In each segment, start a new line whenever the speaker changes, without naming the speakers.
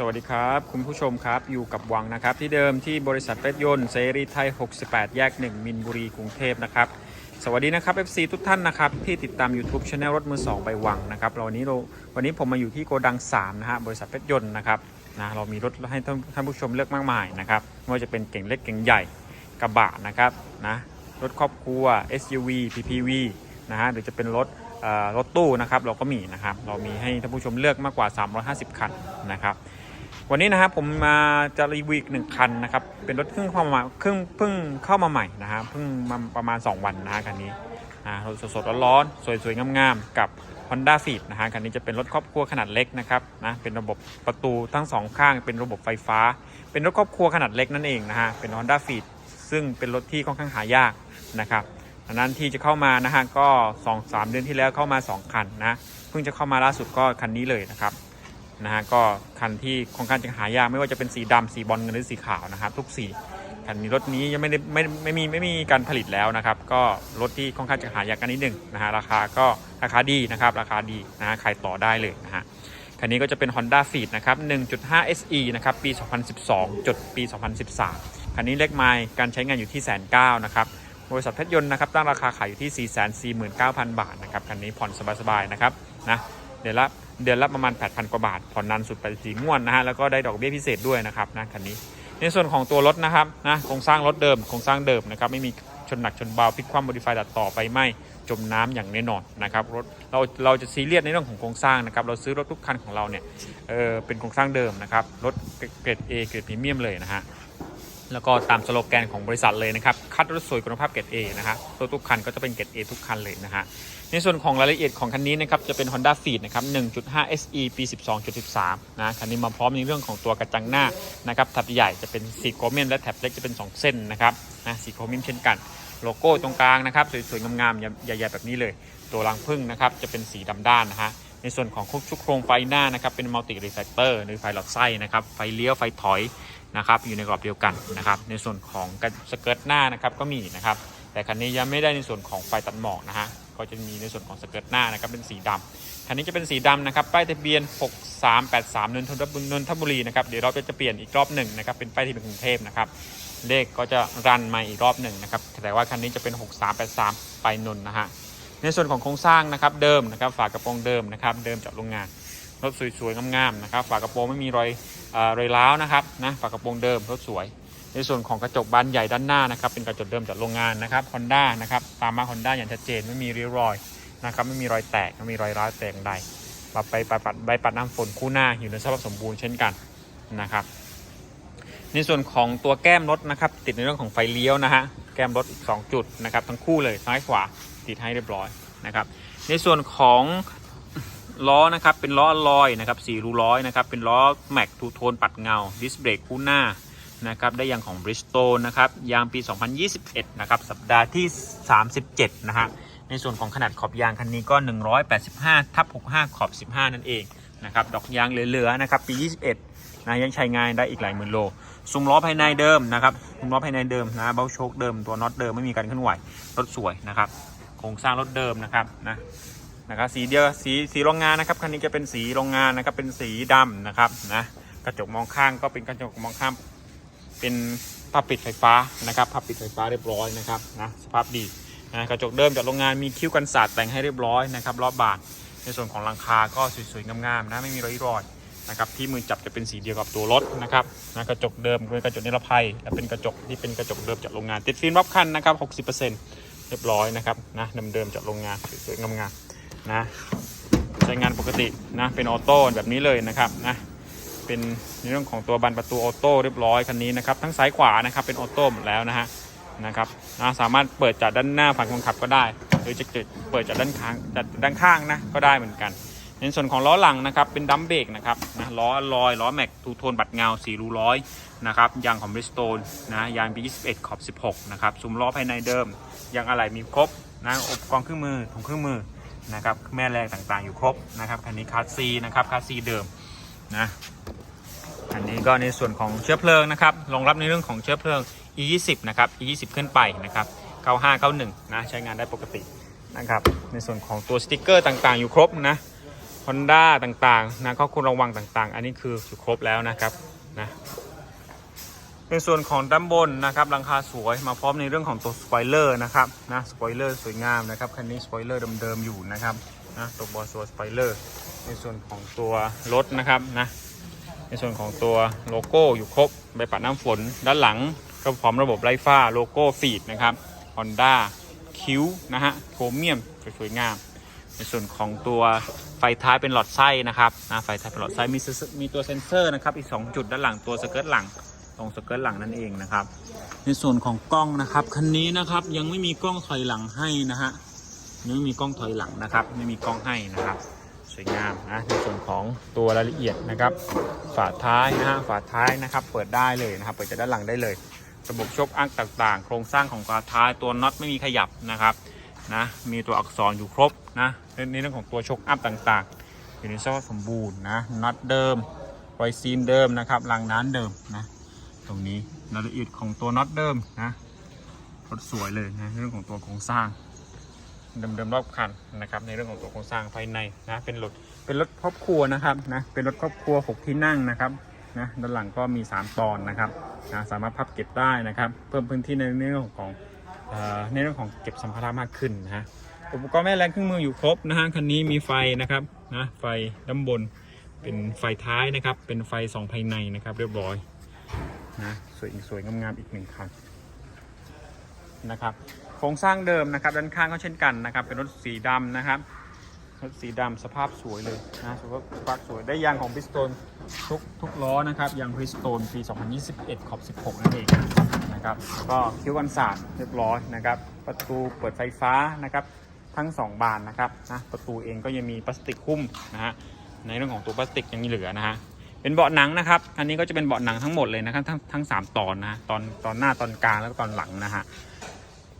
สวัสดีครับ คุณผู้ชมครับอยู่กับวังนะครับ ที่เดิมที่บริษัทรถยนต์เสรีไทย 68 แยก 1 มินบุรีกรุงเทพนะครับ สวัสดีนะครับ FC ทุกท่านนะครับ ที่ติดตาม YouTube c h anel รถมือ2ใบวังนะครับเราวันนี้เราวันนี้ผมมาอยู่ที่โกดัง 3 นะฮะบริษัทรถยนต์นะครับนะเรามีรถให้ท่านท่านผู้ชมเลือกมากมายนะครับไม่ว่าจะเป็นเก่งเล็กเก่งใหญ่กระบะนะครับนะรถครอบครัว SUV PPV นะฮะหรือจะเป็นรถรถตู้นะครับเราก็มีนะครับ เรามีให้ท่านผู้ชมเลือกมากกว่า 350 คันนะครับ วันนี้นะครับผมมาจะรีวิวอีกหนึ่งคันนะครับ เป็นรถเพิ่งเข้ามาเพิ่งเพิ่งเข้ามาใหม่นะฮะเพิ่งมาประมาณ 2 วันนะฮะคันนี้อ่ารถสดๆร้อนๆสวยๆงามๆกับ Honda f e e d นะฮะคันนี้จะเป็นรถครอบครัวขนาดเล็กนะครับนะเป็นระบบประตูทั้งสองข้าง เป็นระบบไฟฟ้า เป็นรถครอบครัวขนาดเล็กนั่นเองนะฮะเป็น Honda f e e d ซึ่งเป็นรถที่ค่อนข้างหายากนะครับอันนั้นที่จะเข้ามานะฮะก็ 2 3 เดือนที่แล้วเข้ามา 2 คันนะเพิ่งจะเข้ามาล่าสุดก็คันนี้เลยนะครับ นะฮะก็คันที่ค่อนข้างจะหายากไม่ว่าจะเป็นสีดำสีบอลเงินหรือสีขาวนะครับทุกสีคันนี้รถนี้ยังไม่ได้ไม่ไม่มีไม่มีการผลิตแล้วนะครับ ก็รถที่ค่อนข้างจะหายากกันนิดหนึ่งนะฮะราคาก็ราคาดีนะครับ ราคาดีนะฮะขายต่อได้เลยนะฮะคันนี้ก็จะเป็น Honda f e e d นะครับ 1.5 SE นะครับ ปี 2012 จดปี 2013 คันนี้เลขไมล์การใช้งานอยู่ที่แสนเก้านะครับ บริษัทเพชรยนต์นะครับ ตั้งราคาขายอยู่ที่ 449,000 บาทนะครับ คันนี้ผ่อนสบายๆ นะครับ นะ เดือนละเดือนละประมาณ 8,000 กว่าบาท ผ่อนนานสุดไปสีงวดนะฮะ แล้วก็ได้ดอกเบี้ยพิเศษด้วยนะครับนะคันนี้ ในส่วนของตัวรถนะครับนะ โครงสร้างรถเดิม โครงสร้างเดิมนะครับ ไม่มีชนหนักชนเบาพลิกคว่ำโมดิฟายตัดต่อไฟไหม้จมน้ำอย่างแน่นอนนะครับรถเราเราจะซีเรียสในเรื่องของโครงสร้างนะครับเราซื้อรถทุกคันของเราเนี่ยเออเป็นโครงสร้างเดิมนะครับรถเกรด A เกรดพรีเมียมเลยนะฮะ แล้วก็ตามสโลแกนของบริษัทเลยนะครับ คัดรถสวยคุณภาพเกรด A นะฮะรถทุกคันก็จะเป็นเกรด A ทุกคันเลยนะฮะ ในส่วนของรายละเอียดของคันนี้นะครับ จะเป็น Honda f e e d นะครับ 1.5 SE ปี 12.13 นะ คันนี้มาพร้อมในเรื่องของตัวกระจังหน้านะครับแถบใหญ่จะเป็นสีโครเมียมและแถบเล็กจะเป็น 2 เส้นนะครับนะสีโครเมียมเช่นกัน โลโก้ตรงกลางนะครับสวยๆงามๆใหญ่ๆแบบนี้เลย ตัวรังพึ่งนะครับจะเป็นสีดำด้านนะฮะในส่วนของชุกโครงไฟหน้านะครับเป็นมัลติรีเฟลเตอร์หรือไฟหลอดไส้นะครับไฟเลี้ยวไฟถอย นะครับอยู่ในกรอบเดียวกันนะครับในส่วนของสเกิร์ตหน้านะครับก็มีนะครับแต่คันนี้ยังไม่ได้ในส่วนของไฟตัดหมอกนะฮะก็จะมีในส่วนของสเกิร์ตหน้านะครับเป็นสีดำคันนี้จะเป็นสีดำนะครับป้ายทะเบียน 6383นนทบุรีนนทบุรีนะครับเดี๋ยวเราจะเปลี่ยนอีกรอบหนึ่งนะครับเป็นป้ายทะเบียนกรุงเทพนะครับเลขก็จะรันมาอีกรอบหนึ่งนะครับแต่ว่าคันนี้จะเป็น 6383 ไปนนท์นะฮะในส่วนของโครงสร้างนะครับเดิมนะครับฝากระโปรงเดิมนะครับเดิมจากโรงงาน รถสวยๆงามๆนะครับฝากระโปรงไม่มีรอยอรอยร้าวนะครับนะฝากระโปรงเดิมรถสวย ในส่วนของกระจกบานใหญ่ด้านหน้านะครับเป็นกระจกเดิมจากโรงงานนะครับฮอนด้านะครับตามมาฮอนด้าอย่างชัดเจนไม่มีริ้วรอยนะครับไม่มีรอยแตกไม่มีรอยร้าวแตกใดปรับไปปัดปัดใบปัดน้ำฝนคู่หน้าอยู่ในสภาพสมบูรณ์เช่นกันนะครับในส่วนของตัวแก้มรถนะครับติดในเรื่องของไฟเลี้ยวนะฮะแก้มรถอีก2จุดนะครับทั้งคู่เลยซ้ายขวาติดให้เรียบร้อยนะครับในส่วนของ ล้อนะครับเป็นล้อลอยนะครับสี่รูร้อยนะครับเป็นล้อแม็กทูโทนปัดเงาดิสเบรกคู่หน้านะครับได้ยางของ Bridgestone นะครับยางปี 2021 นะครับสัปดาห์ที่ 37 นะฮะในส่วนของขนาดขอบยางคันนี้ก็ 185ทับ65 ขอบ 15 นั่นเองนะครับดอกยางเหลือๆนะครับปี 21นะยังใช้งานได้อีกหลายหมื่นโลซุ้มล้อภายในเดิมนะครับซุ้มล้อภายในเดิมนะเบ้าโชคเดิมตัวน็อตเดิมไม่มีการเคลื่อนไหวรถสวยนะครับโครงสร้างรถเดิมนะครับนะ นะครับสีเดียวสีสีโรงงานนะครับคันนี้จะเป็นสีโรงงานนะครับเป็นสีดำนะครับนะกระจกมองข้างก็เป็นกระจกมองข้างเป็นผ้าปิดไฟฟ้านะครับผ้าปิดไฟฟ้าเรียบร้อยนะครับนะสภาพดีนะกระจกเดิมจากโรงงานมีคิ้วกันสาดแต่งให้เรียบร้อยนะครับรอบบานในส่วนของหลังคาก็สวยๆงามๆนะไม่มีรอยรอยนะครับที่มือจับจะเป็นสีเดียวกับตัวรถนะครับนะกระจกเดิมเป็นกระจกนิรภัย และเป็นกระจกที่เป็นกระจกเดิมจากโรงงานติดฟิล์มรอบคันนะครับ 60%เรียบร้อยนะครับนะเดิมๆจากโรงงานสวยๆงามๆ นะใช้งานปกตินะเป็นออโต้แบบนี้เลยนะครับนะเป็นในเรื่องของตัวบันประตูออโต้เรียบร้อยคันนี้นะครับทั้งซ้ายขวานะครับเป็นออโต้หมดแล้วนะฮะนะครับนะสามารถเปิดจากด้านหน้าฝั่งคนขับก็ได้ หรือจะเปิดจากด้านข้างจากด้านข้างนะก็ได้เหมือนกัน ในส่วนของล้อหลังนะครับเป็นดัมเบรกนะครับนะล้อลอยล้อแม็กทูโทนบัดเงาสีรูร้อยนะครับยางของบริสโตนนะยางปี21 ขอบ 16 นะครับซุ้มล้อภายในเดิมยางอะไหล่มีครบนะอุปกรณ์เครื่องมือถุงเครื่องมือ นะครับแม่แรงต่างๆอยู่ครบนะครับคันนี้คาร์ซีนะครับคาร์ซีเดิมนะอันนี้ก็ในส่วนของเชื้อเพลิงนะครับรองรับในเรื่องของเชื้อเพลิง E20 นะครับ E20 ขึ้นไปนะครับ9591นะใช้งานได้ปกตินะครับในส่วนของตัวสติกเกอร์ต่างๆอยู่ครบนะ Honda ต่างๆนะข้อควรระวังต่างๆ อันนี้คืออยู่ครบแล้วนะครับนะ ในส่วนของด้านบนนะครับหลังคาสวยมาพร้อมในเรื่องของตัวสปอยเลอร์นะครับนะสปอยเลอร์สวยงามนะครับคันนี้สปอยเลอร์เดิมๆอยู่นะครับนะตัวบอสัวสปอยเลอร์ในส่วนของตัวรถนะครับนะในส่วนของตัวโลโก้อยู่ครบใบปัดน้ำฝนด้านหลังก็พร้อมระบบไร้ฝ้าโลโก้ฟีดนะครับ Honda คิ้วนะฮะโครเมียมสวยงาม ในส่วนของตัวไฟท้ายเป็นหลอดไส้นะครับนะไฟท้ายเป็นหลอดไส้มีมีตัวเซ็นเซอร์นะครับอีก 2 จุดด้านหลังตัวสเกิร์ตหลัง ตรงสเกิร์ตหลังนั่นเองนะครับ ในส่วนของกล้องนะครับคันนี้นะครับยังไม่มีกล้องถอยหลังให้นะฮะยังไม่มีกล้องถอยหลังนะครับ ไม่มีกล้องให้นะครับ สวยงามนะในส่วนของตัวรายละเอียดนะครับ ฝาท้ายนะฮะฝาท้ายนะครับ เปิดได้เลยนะครับ เปิดจากด้านหลังได้เลย ระบบชคอั้งต่างๆ โครงสร้างของฝาท้ายตัวน็อตไม่มีขยับนะครับนะมีตัวอักษรอยู่ครบนะในในเรื่องของตัวชกอัพต่างๆอยู่ในสภาพสมบูรณ์นะน็อตเดิมไวซีนเดิมนะครับรางน้ำเดิมนะ ตรงนี้รายละเอียดของตัวน็อตเดิมนะรถสวยเลยนะในเรื่องของตัวโครงสร้าง เดิมๆรอบคันนะครับ ในเรื่องของตัวโครงสร้างภายในนะเป็นรถเป็นรถครอบครัวนะครับนะเป็นรถครอบครัว 6 ที่นั่งนะครับนะด้านหลังก็มี 3 ตอนนะครับนะสามารถพับเก็บได้นะครับ เพิ่มพื้นที่ในเรื่องของเอ่อในเรื่องของเก็บสัมภาระมากขึ้นนะฮะอุปกรณ์แม่แรงเครื่องมืออยู่ครบนะฮะคันนี้มีไฟนะครับนะไฟด้านบนเป็นไฟท้ายนะครับ เป็นไฟสองภายในนะครับ เรียบร้อย นะสวยอีกสวยงามๆอีกหนึ่งคันนะครับโครงสร้างเดิมนะครับด้านข้างก็เช่นกันนะครับ เป็นรถสีดำนะครับรถสีดำสภาพสวยเลยนะสภาพสภาพสวยได้ยางของพิสโตนทุกทุกล้อนะครับยางพิสโตนปี 2021 ขอบ 16 นั่นเองนะครับก็คิ้วกันศาสตร์เรียบร้อยนะครับ ประตูเปิดไฟฟ้านะครับทั้ง 2 บานนะครับนะประตูเองก็ยังมีพลาสติกหุ้มนะฮะในเรื่องของตัวพลาสติกยังมีเหลือนะฮะ เป็นเบาะหนังนะครับ อันนี้ก็จะเป็นเบาะหนังทั้งหมดเลยนะครับ ทั้งทั้งสามตอนนะตอนตอนหน้าตอนกลางแล้วก็ตอนหลังนะฮะ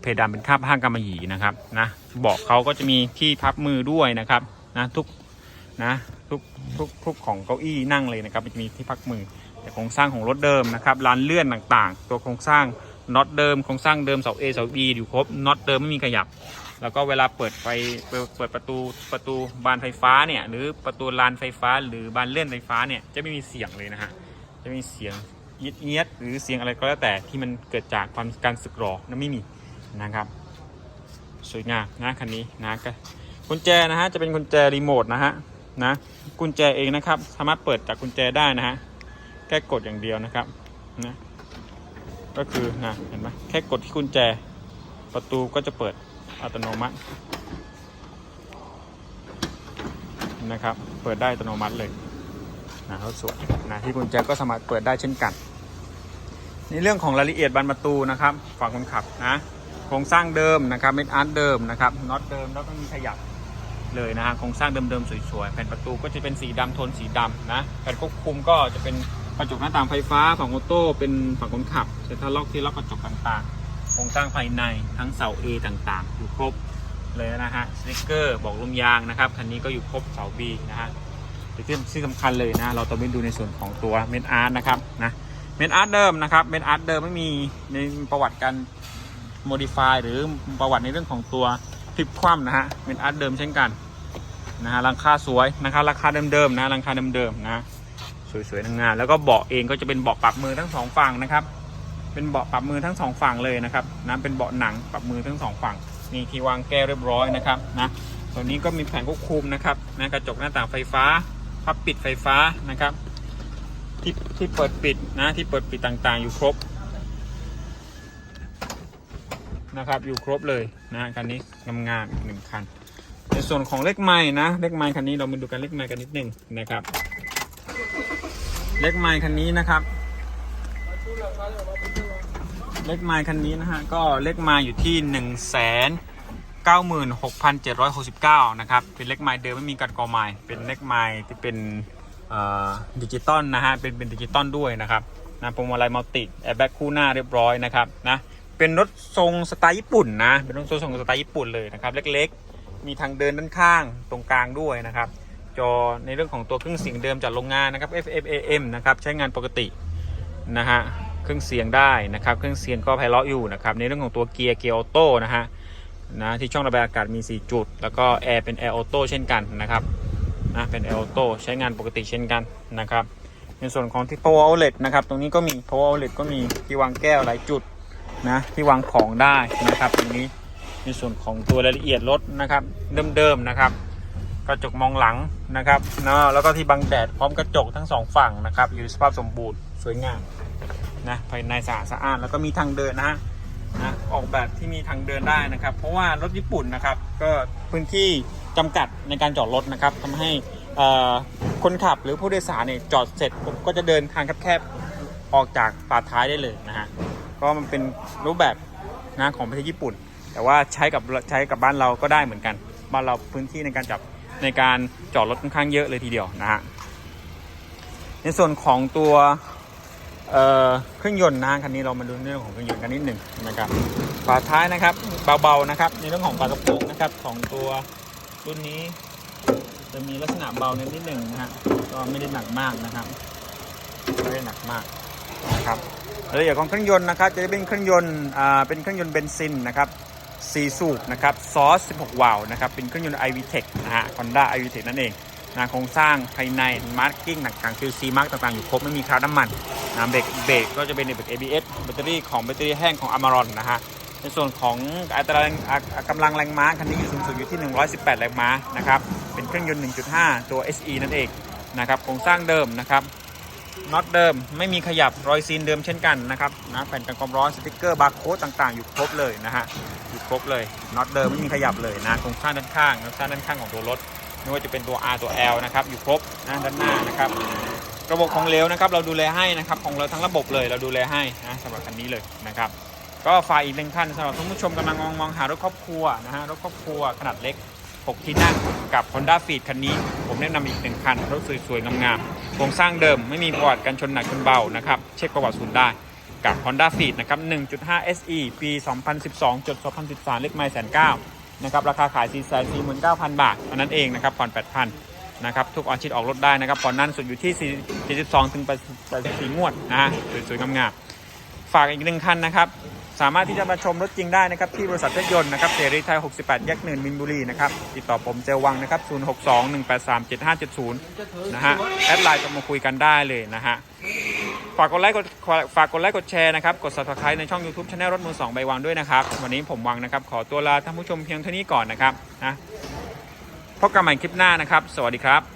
เพดานเป็นคาบผ้ากำมะหยี่นะครับนะเบาะเขาก็จะมีที่พับมือด้วยนะครับนะทุกนะทุกทุกทุกของเก้าอี้นั่งเลยนะครับมันจะมีที่พักมือแต่โครงสร้างของรถเดิมนะครับลานเลื่อนต่างๆ ตัวโครงสร้างน็อตเดิมโครงสร้างเดิมเสา A เสา B อยู่ครบน็อตเดิมไม่มีขยับ แล้วก็เวลาเปิดไฟเปิดประตูประตูบานไฟฟ้าเนี่ยหรือประตูลานไฟฟ้า หรือบานเลื่อนไฟฟ้าเนี่ยจะไม่มีเสียงเลยนะฮะจะไม่มีเสียงเอียดเอียดหรือเสียงอะไรก็แล้วแต่ที่มันเกิดจากความการสึกหรอนั่นไม่มีนะครับ สวยงามนะคันนี้นะกกุญแจนะฮะจะเป็นกุญแจรีโมทนะฮะนะกุญแจเองนะครับสามารถเปิดจากกุญแจได้นะฮะแค่กดอย่างเดียวนะครับนะก็คือนะเห็นไหมแค่กดที่กุญแจประตูก็จะเปิด อัตโนมัตินะครับ เปิดได้อัตโนมัติเลยนะรถสวยนะที่กุญแจก็สามารถเปิดได้เช่นกันในเรื่องของรายละเอียดบานประตูนะครับฝั่งคนขับนะโครงสร้างเดิมนะครับเม็ดอาร์ตเดิมนะครับน็อตเดิมแล้วก็มีขยับเลยนะฮะโครงสร้างเดิมๆสวยๆแผ่นประตูก็จะเป็นสีดำโทนสีดำนะแผ่นควบคุมก็จะเป็นกระจกหน้าต่างไฟฟ้าฝั่งออโต้เป็นฝั่งคนขับเซ็นทรัลล็อกที่ล็อกกระจกต่างๆ รงสร้างภายในทั้งเสา A ต่างๆ อยู่ครบเลยนะฮะสติกเกอร์บอกลมยางนะครับคันนี้ก็อยู่ครบเสา B นะฮะแต่ที่ที่สำคัญเลยนะ เราต้องไปดูในส่วนของตัวเมนอาร์ตนะครับนะเมนอาร์ตเดิมนะครับเมนอาร์ตเดิมไม่มีในประวัติการ modify หรือประวัติในเรื่องของตัวพลิกคว่ำนะฮะเมนอาร์ตเดิมเช่นกันนะฮะราคาสวยนะครับราคาเดิมๆนะราคาเดิมๆนะสวยๆทั้งงานแล้วก็เบาะเองก็จะเป็นเบาะปรับมือทั้งสองฝั่งนะครับ เป็นเบาะปรับมือทั้งสองฝั่งเลยนะครับนะเป็นเบาะหนังปรับมือทั้งสองฝั่งมีที่วางแก้วเรียบร้อยนะครับนะตัวนี้ก็มีแผงควบคุมนะครับนะกระจกหน้าต่างไฟฟ้าพับปิดไฟฟ้านะครับที่ที่เปิดปิดนะที่เปิดปิดต่างๆ อยู่ครบนะครับอยู่ครบเลยนะคันนี้งามๆอีกหนึ่งคัน ในส่วนของเลขไม้นะเลขไม้คันนี้เรามาดูกันเลขไม้กันนิดหนึ่งนะครับเลขไม้คันนี้นะครับ เลขไม้คันนี้นะฮะ ก็เลขไม้อยู่ที่1นึ่งแสนเก้าหมื่นหกพันเจ็ดร้อยหกสิบเก้านะครับ เป็นเลขไม้เดิมไม่มีการกอไม้เป็นเลขไม้ที่เป็นดิจิตอลนะฮะ เป็นเป็นดิจิตอลด้วยนะครับนะพวงมาลัยมัลติแอร์แบ็กคู่หน้าเรียบร้อยนะครับนะเป็นรถทรงสไตล์ญี่ปุ่นนะ เป็นรถทรงสไตล์ญี่ปุ่นเลยนะครับ เล็กๆ มีทางเดินด้านข้างตรงกลางด้วยนะครับ จอในเรื่องของตัวเครื่องเสียงเดิมจากโรงงานนะครับ FM AM นะครับ ใช้งานปกตินะฮะ เครื่องเสียงได้นะครับ เครื่องเสียงก็ไพเราะอยู่นะครับ ในเรื่องของตัวเกียร์เกียร์ออโต้นะฮะนะที่ช่องระบายอากาศมี 4 จุด แล้วก็แอร์เป็นแอร์ออโต้เช่นกันนะครับนะเป็น a อ t o ใช้งานปกติเช่นกันนะครับในส่วนของที่ power outlet นะครับ ตรงนี้ก็มี power outlet ก็มีที่วางแก้วหลายจุดนะที่วางของได้นะครับ ตรงนี้ในส่วนของตัวรายละเอียดรถนะครับเดิมๆนะครับกระจกมองหลังนะครับเนาะแล้วก็ที่บังแดดพร้อมกระจกทั้งสองฝั่งนะครับ อยู่สภาพสมบูรณ์สวยงาม นะภายในสะอาดสะอ้านแล้วก็มีทางเดินนะฮะนะออกแบบที่มีทางเดินได้นะครับ เพราะว่ารถญี่ปุ่นนะครับ ก็พื้นที่จำกัดในการจอดรถนะครับทำให้คนขับหรือผู้โดยสารเนี่ยจอดเสร็จปุ๊บก็จะเดินทางแคบๆออกจากฝาท้ายได้เลยนะฮะก็มันเป็นรูปแบบนะของประเทศญี่ปุ่น แต่ว่าใช้กับใช้กับบ้านเราก็ได้เหมือนกันบ้านเราพื้นที่ในการจับในการจอดรถค่อนข้างเยอะเลยทีเดียวนะฮะในส่วนของตัว เครื่องยนต์นะคันนี้เรามาดูเรื่องของเครื่องยนต์กันนิดหนึ่งนะครับฝาท้ายนะครับเบาๆนะครับในเรื่องของฝากระโปรงนะครับของตัวรุ่นนี้ จะมีลักษณะเบานิดหนึ่งนะฮะก็ไม่ได้หนักมากนะครับไม่ได้หนักมากนะครับรายละเอียดของเครื่องยนต์นะครับ จะเป็นเครื่องยนต์อ่าเป็นเครื่องยนต์เบนซินนะครับ4สูบนะครับซอส 16 วาล์วนะครับ เป็นเครื่องยนต์ iVTEC นะฮะ Honda iVTEC นั่นเองนะโครงสร้างภายในมาร์กิ้งต่างๆ QC มาร์กต่างๆ อยู่ครบ ไม่มีคราบน้ำมัน นะเบรกเบรกก็จะเป็นเบรก ABS แบตเตอรี่ของแบตเตอรี่แห้งของ Amaron นะฮะในส่วนของอัตราแรงอะกำลังแรงม้าคันนี้อยู่สูงสุดอยู่ที่ 118 แรงม้านะครับเป็นเครื่องยนต์ 1.5 ตัว SE นั่นเองนะครับโครงสร้างเดิมนะครับน็อตเดิมไม่มีขยับรอยซีนเดิมเช่นกันนะครับนะแผ่นกันความร้อนสติกเกอร์บาร์โค้ดต่างๆ อยู่ครบเลยนะฮะอยู่ครบเลยน็อตเดิมไม่มีขยับเลยนะโครงสร้างด้านข้างโครงสร้างด้านข้างของตัวรถไม่ว่าจะเป็นตัว R ตัว L นะครับอยู่ครบนะด้านหน้านะครับ ระบบของเลวนะครับ เราดูแลให้นะครับของเราทั้งระบบเลยเราดูแลให้นะสำหรับคันนี้เลยนะครับ ก็ฝากอีกหนึ่งท่านสำหรับท่านผู้ชมกำลังมองมองหารถครอบครัวนะฮะรถครอบครัวขนาดเล็ก 6 ที่นั่งกับ Honda Fit คันนี้ ผมแนะนำอีกหนึ่งคันรถสวยๆงามๆโครงสร้างเดิมไม่มีประวัติการชนหนักชนเบานะครับเช็คประวัติศูนย์ได้กับ Honda Fit นะครับ 1.5 SE ปี 2012จด2013 เลขไมล์แสนเก้านะครับ ราคาขาย 449,000 บาทเท่านั้นเองนะครับ ผ่อน 8,000 นะครับทุกออนชิดออกรถได้นะครับผ่อนนั้นสุดอยู่ที่ 42 ถึง84งวดนะฮะสวยๆงามๆฝากอีกหนึ่งคันนะครับ สามารถที่จะมาชมรถจริงได้นะครับ ที่บริษัทเพชรยนต์นะครับเสรีไทย 68 แยกหนึ่งมินบุรีนะครับ ติดต่อผมเจวังนะครับ 0621837570 นะฮะแอดไลน์จะมาคุยกันได้เลยนะฮะฝากกดไลค์กดฝากกดไลค์กดแชร์นะครับ กด subscribe ในช่อง YouTube Channel รถมือ2ใบวังด้วยนะครับ วันนี้ผมวังนะครับ ขอตัวลาท่านผู้ชมเพียงเท่านี้ก่อนนะครับนะ พบกันใหม่คลิปหน้านะครับ สวัสดีครับ